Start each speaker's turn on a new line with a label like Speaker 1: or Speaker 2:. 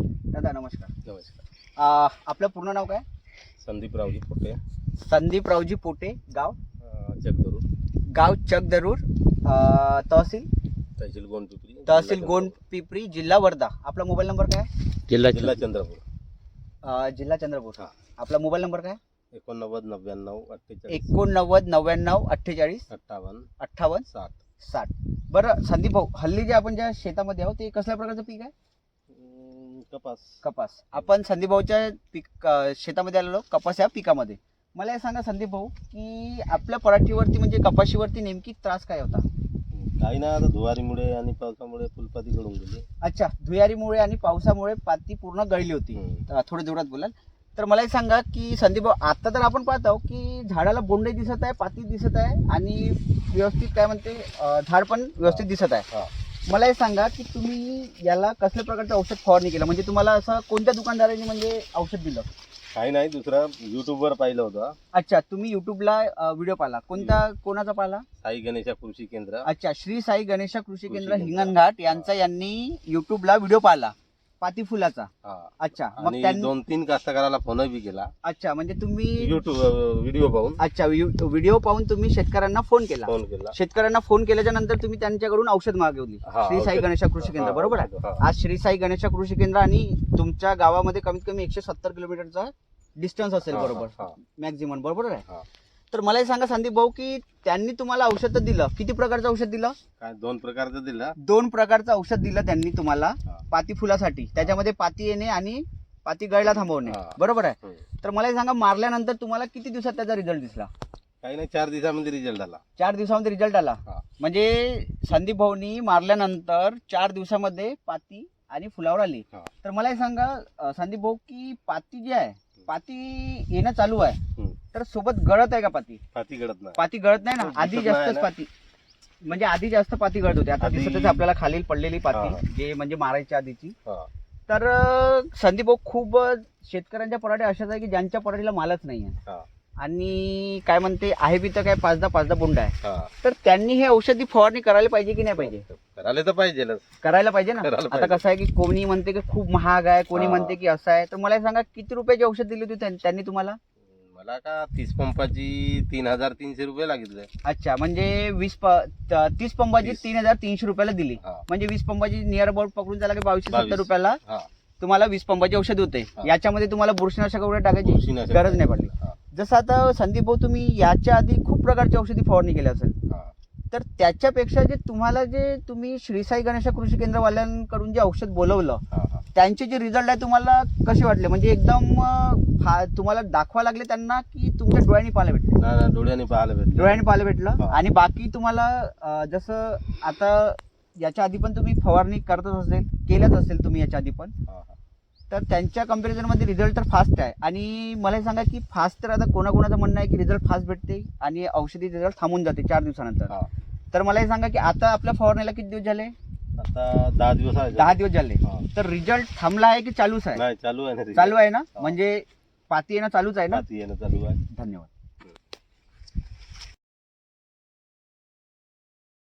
Speaker 1: दादा नमस्कार.
Speaker 2: नमस्कार.
Speaker 1: आ, आपलं पूर्ण नाव काय?
Speaker 2: संदीप रावजी पोटे.
Speaker 1: संदीप रावजी पोटे गाव?
Speaker 2: जगदरू
Speaker 1: गाव चकदरूर आ, तहसील?
Speaker 2: तहसील गोंडपिपरी.
Speaker 1: तहसील गोंड पिपरी जिल्हा वर्धा. आपला मोबाईल नंबर काय?
Speaker 2: जिल्हा जिल्हा चंद्रपूर.
Speaker 1: आ, जिल्हा चंद्रपूर.
Speaker 2: हा.
Speaker 1: आपला मोबाईल नंबर काय?
Speaker 2: एकोणनव्वद नव्याण्णव अठ्ठेचाळीस.
Speaker 1: एकोणनव्वद नव्याण्णव अठ्ठेचाळीस.
Speaker 2: अठ्ठावन्न
Speaker 1: अठ्ठावन्न
Speaker 2: सात
Speaker 1: साठ. बरं संदीप भाऊ हल्ली जे आपण ज्या शेतामध्ये आहोत ते कसल्या प्रकारचं पीक आहे?
Speaker 2: कपास.
Speaker 1: कपास. आपण संदीप भाऊच्या पीक अ, शेतामध्ये आलेलो कपास या पिकामध्ये. मला हे सांगा संदीप भाऊ की आपल्या पराठीवरती म्हणजे कपाशीवरती नेमकी त्रास काय होता?
Speaker 2: काही नाही आता धुवारीमुळे आणि पावसामुळे फुलपाती गळून गेली.
Speaker 1: अच्छा धुयारीमुळे आणि पावसामुळे पाती पूर्ण गळली होती.
Speaker 2: हम्म.
Speaker 1: अ, थोडं जोरात बोलाल. तर मला हे सांगा की संदीप भाऊ आता तर आपण पाहतो की झाडाला बोंडे दिसत आहे पाती दिसत आहे आणि व्यवस्थित काय म्हणते अ, झाड पण व्यवस्थित दिसत आहे.
Speaker 2: हा.
Speaker 1: मला हे सांगा की तुम्ही याला कसल्या प्रकारचं औषध फवारणी केलं? म्हणजे तुम्हाला असं कोणत्या दुकानदाराने म्हणजे औषध दिलं?
Speaker 2: काही नाही दुसरा युट्यूबवर पाहिलं होतं.
Speaker 1: अच्छा तुम्ही युट्यूबला व्हिडिओ पाहिला. कोणता कोणाचा पाहिला?
Speaker 2: साई गणेशा कृषी केंद्र.
Speaker 1: अच्छा श्री साई गणेशा कृषी केंद्र
Speaker 2: कृषी केंद्र.
Speaker 1: हिंगणघाट यांचा यांनी युट्यूबला व्हिडिओ पाहिला. पाती फुलाचा
Speaker 2: हा.
Speaker 1: अच्छा. मग
Speaker 2: आणि
Speaker 1: त्यांनी
Speaker 2: दोन तीन कास्तकाराला फोन बी केला.
Speaker 1: अच्छा म्हणजे तुम्ही
Speaker 2: युट्यूब व्हिडिओ पाहून.
Speaker 1: अच्छा व्हिडिओ पाहून तुम्ही शेतकऱ्यांना फोन केला.
Speaker 2: फोन केला.
Speaker 1: शेतकऱ्यांना फोन केल्याच्यानंतर तुम्ही त्यांच्याकडून औषध मागवली.
Speaker 2: हा,
Speaker 1: श्री साई
Speaker 2: औषध.
Speaker 1: गणेशा कृषी केंद्र
Speaker 2: हा,
Speaker 1: बरोबर आहे?
Speaker 2: हा.
Speaker 1: आज श्री साई गणेशा कृषी केंद्र आणि तुमच्या गावामध्ये कमीत कमी एकशे सत्तर किलोमीटरचा डिस्टन्स असेल
Speaker 2: हा,
Speaker 1: बरोबर.
Speaker 2: हा.
Speaker 1: मॅक्झिमम बरोबर आहे?
Speaker 2: हा.
Speaker 1: तर मला हे सांगा संदीप भाऊ की त्यांनी तुम्हाला औषध दिलं किती प्रकारचं औषध दिलं
Speaker 2: काय दोन प्रकारचं दिला
Speaker 1: दोन प्रकारचं औषध दिलं त्यांनी तुम्हाला
Speaker 2: हा.
Speaker 1: पाती फुलासाठी त्याच्यामध्ये पाती येणे आणि पाती गळला थांबवणे
Speaker 2: हा.
Speaker 1: बरोबर आहे
Speaker 2: हम्म.
Speaker 1: तर मला हे सांगा मारल्यानंतर तुम्हाला किती दिवसात त्याचा रिझल्ट दिसला
Speaker 2: काही नाही चार दिवसामध्ये रिझल्ट आला
Speaker 1: चार दिवसामध्ये रिझल्ट आला
Speaker 2: हा.
Speaker 1: म्हणजे संदीप भाऊनी मारल्यानंतर चार दिवसामध्ये पाती आणि फुलावर आली
Speaker 2: हा.
Speaker 1: तर मला हे सांगा अं, संदीप भाऊ की पाती जी आहे पाती येणं चालू आहे
Speaker 2: हम्म.
Speaker 1: तर सोबत गळत आहे का पाती
Speaker 2: पाती गळत नाही
Speaker 1: पाती गळत नाही ना आधी जास्तच. पाती म्हणजे आधी जास्त पाती गळत होती आता
Speaker 2: आधी-
Speaker 1: दिसतच आपल्याला खाली पडलेली
Speaker 2: हा.
Speaker 1: पाती जे म्हणजे मारायच्या आधीची
Speaker 2: हा.
Speaker 1: तर अं, संदीप भाऊ खूप अं, शेतकऱ्यांच्या पराठे अशाच आहे की ज्यांच्या पराठीला मालच नाही आहे
Speaker 2: हा.
Speaker 1: आणि काय म्हणते आहे बी तर काय पाचदा पाचदा बोंड आहे
Speaker 2: हा.
Speaker 1: तर त्यांनी हे औषधी फवारणी करायला पाहिजे की नाही पाहिजे
Speaker 2: करायला तर पाहिजेलच
Speaker 1: करायला पाहिजे ना
Speaker 2: करायला
Speaker 1: आता
Speaker 2: पाहिजे.
Speaker 1: कसं आहे की कोणी म्हणते की खूप महाग आहे कोणी
Speaker 2: हा.
Speaker 1: म्हणते की असं आहे तर मला हे सांगा किती रुपयाची औषध दिली होती त्यां- त्यांनी तुम्हाला
Speaker 2: मला का तीस पंपाची तीन हजार तीनशे रुपये लागितले
Speaker 1: अच्छा म्हणजे वीस प- त- तीस पंपाची
Speaker 2: तीस.
Speaker 1: तीन हजार तीनशे रुपयाला दिली
Speaker 2: हा.
Speaker 1: म्हणजे वीस पंपाची नियर अबाउट पकडून झाला की बावीसशे
Speaker 2: बावीस.
Speaker 1: सत्तर रुपयाला
Speaker 2: हा.
Speaker 1: तुम्हाला वीस पंपाची औषध होते
Speaker 2: हा.
Speaker 1: याच्यामध्ये तुम्हाला बुरशीनाशक वगैरे टाकायची
Speaker 2: बुरशीनाशक.
Speaker 1: गरज नाही पडली
Speaker 2: हा.
Speaker 1: जसं आता संदीप भाऊ तुम्ही याच्या आधी खूप प्रकारची औषधी फवारणी केली असेल
Speaker 2: हा.
Speaker 1: तर त्याच्यापेक्षा जे तुम्हाला जे तुम्ही श्री साई गणेशा कृषी केंद्रवाल्यांकडून जे औषध बोलवलं
Speaker 2: हा.
Speaker 1: त्यांचे जे रिझल्ट आहे तुम्हाला कसे वाटले? म्हणजे एकदम अं, फा- तुम्हाला दाखवा लागले त्यांना की तुमच्या डोळ्यांनी पाहायला भेटले?
Speaker 2: नाही नाही, डोळ्याने पाहायला भेटले.
Speaker 1: डोळ्यांनी पाहायला भेटलं.
Speaker 2: हा.
Speaker 1: आणि बाकी तुम्हाला अं, जसं आता याच्या आधी पण तुम्ही फवारणी करतच असेल केलंच असेल तुम्ही याच्या आधी पण.
Speaker 2: हा, हा.
Speaker 1: तर त्यांच्या कम्पॅरिझनमध्ये रिझल्ट तर फास्ट आहे. आणि मला हे सांगा की फास्ट तर आता कोणाकोणाचं म्हणणं आहे की रिझल्ट फास्ट भेटते आणि औषधी रिझल्ट थांबून जाते चार दिवसानंतर?
Speaker 2: हा.
Speaker 1: तर मला हे सांगा की आता आपल्या फवारणीला किती दिवस झाले?
Speaker 2: आता दहा दिवस आहे.
Speaker 1: दहा दिवस झाले.
Speaker 2: हा.
Speaker 1: तर रिझल्ट थांबला आहे की चालूच आहे?
Speaker 2: नाही चालू आहे ना.
Speaker 1: चालू आहे ना. म्हणजे पाती येणं चालूच आहे ना?
Speaker 2: पाती येणं चालू आहे.
Speaker 1: धन्यवाद.